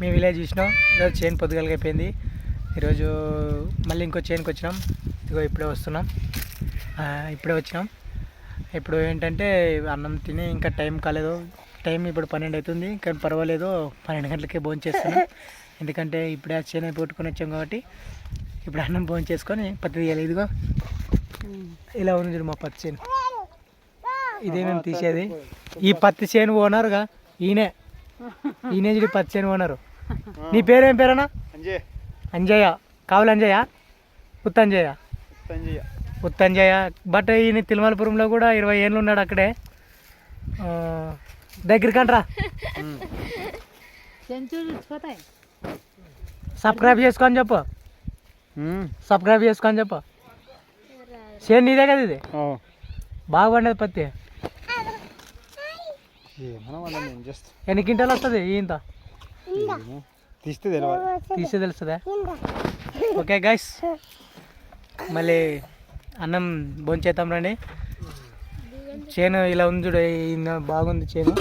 మీ village చూసినాం. ఈరోజు chain పొద్దుగలగా అయిపోయింది ఈరోజు మళ్ళీ ఇంకో చైన్కి వచ్చినాం. ఇదిగో ఇప్పుడే వస్తున్నాం. ఇప్పుడే వచ్చినాం. ఇప్పుడు ఏంటంటే అన్నం తిని ఇంకా టైం కాలేదు. టైం ఇప్పుడు పన్నెండు అవుతుంది. కానీ పర్వాలేదు. పన్నెండు గంటలకే భోజనం చేస్తున్నాం. ఎందుకంటే ఇప్పుడే ఆ చేను వచ్చాం కాబట్టి ఇప్పుడు అన్నం భోజనం చేసుకొని పత్తి తీయాలి. ఇదిగో. ఇలా ఉంది చూడు మా పత్తి చేను. ఇదే మేము తీసేది. ఈ పత్తి చేను ఓనరుగా ఈయనే. ఈయనే చూడు పత్తి చేను ఓనరు. నీ పేరేం పేరన్నా? అంజే అంజయ్య. కావాలి అంజయ్య? ఉత్తంజయ్య. అంజయ్య ఉత్తంజయ్య. బట్ ఈయన తిరుమలపురంలో కూడా ఇరవై ఏళ్ళు ఉన్నాడు అక్కడే. దగ్గరికంట్రా. సబ్స్క్రైబ్ చేసుకొని చెప్పు. సబ్స్క్రైబ్ చేసుకొని చెప్పు. చేను నీదే కదా ఇది? బాగా పండేది పత్తి. ఎన్ని క్వింటాలు వస్తుంది ఇంత? తీస్తే తెలియాలి తీసే తెలుస్తుందా ఓకే గైస్ మళ్ళీ అన్నం భోంచేద్దాం రండి చేను ఇలా ఉంది చూడు బాగుంది చేను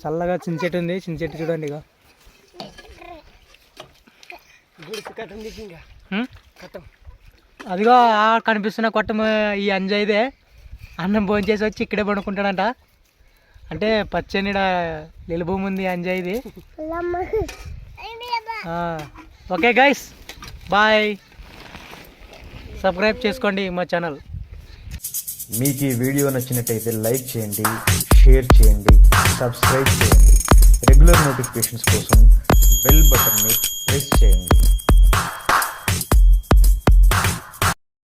చల్లగా చిన్న చెట్టు ఉంది చిన్న చెట్టు చూడండి ఇక? అదిగో ఆ కనిపిస్తున్న కొట్టం ఈ అంజయ్యదే అన్నం భోంచేసి వచ్చి ఇక్కడే పడుకుంటాడంట అంటే పచ్చని నీళ్ళ భూమి ఉంది అంజయ్యది ఓకే గైస్ బాయ్ సబ్స్క్రైబ్ చేసుకోండి మా ఛానల్ మీకు ఈ వీడియో నచ్చినట్టయితే లైక్ చేయండి షేర్ చేయండి సబ్స్క్రైబ్ చేయండి. రెగ్యులర్ నోటిఫికేషన్స్ కోసం బెల్ బటన్ని ప్రెస్ చేయండి.